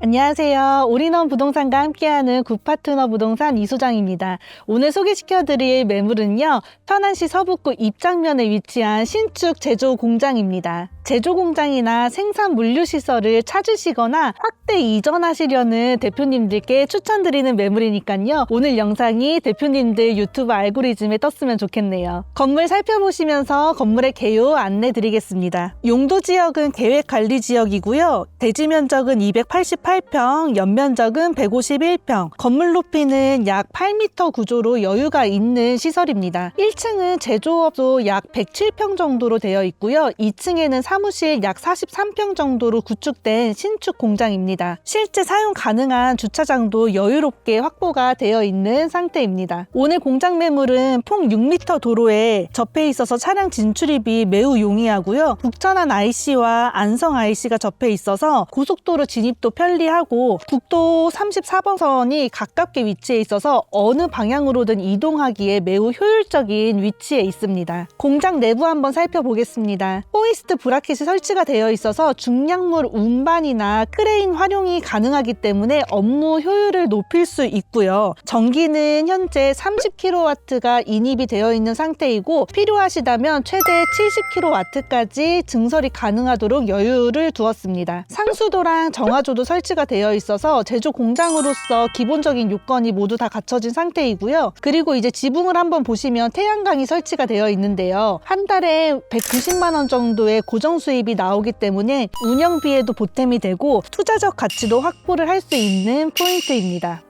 안녕하세요. 올인원 부동산과 함께하는 굿파트너 부동산 이소장입니다. 오늘 소개시켜드릴 매물은요. 천안시 서북구 입장면에 위치한 신축 제조 공장입니다. 제조 공장이나 생산 물류 시설을 찾으시거나 확대 이전하시려는 대표님들께 추천드리는 매물이니까요. 오늘 영상이 대표님들 유튜브 알고리즘에 떴으면 좋겠네요. 건물 살펴보시면서 건물의 개요 안내 드리겠습니다. 용도 지역은 계획 관리 지역이고요. 대지 면적은 288 평, 연면적은 151평, 건물 높이는 약 8m 구조로 여유가 있는 시설입니다. 1층은 제조업소 약 107평 정도로 되어 있고요. 2층에는 사무실 약 43평 정도로 구축된 신축 공장입니다. 실제 사용 가능한 주차장도 여유롭게 확보가 되어 있는 상태입니다. 오늘 공장 매물은 폭 6m 도로에 접해 있어서 차량 진출입이 매우 용이하고요. 북천안 IC와 안성 IC가 접해 있어서 고속도로 진입도 편리 하고 국도 34번선이 가깝게 위치해 있어서 어느 방향으로든 이동하기에 매우 효율적인 위치에 있습니다. 공장 내부 한번 살펴보겠습니다. 호이스트 브라켓이 설치가 되어 있어서 중량물 운반이나 크레인 활용이 가능하기 때문에 업무 효율을 높일 수 있고요. 전기는 현재 30kW가 인입이 되어 있는 상태이고 필요하시다면 최대 70kW까지 증설이 가능하도록 여유를 두었습니다. 상수도랑 정화조도 설치가 되어 있어서 제조 공장으로서 기본적인 요건이 모두 다 갖춰진 상태이고요. 그리고 이제 지붕을 한번 보시면 태양광이 설치가 되어 있는데요. 한 달에 190만 원 정도의 고정 수입이 나오기 때문에 운영비에도 보탬이 되고 투자적 가치도 확보를 할 수 있는 포인트입니다.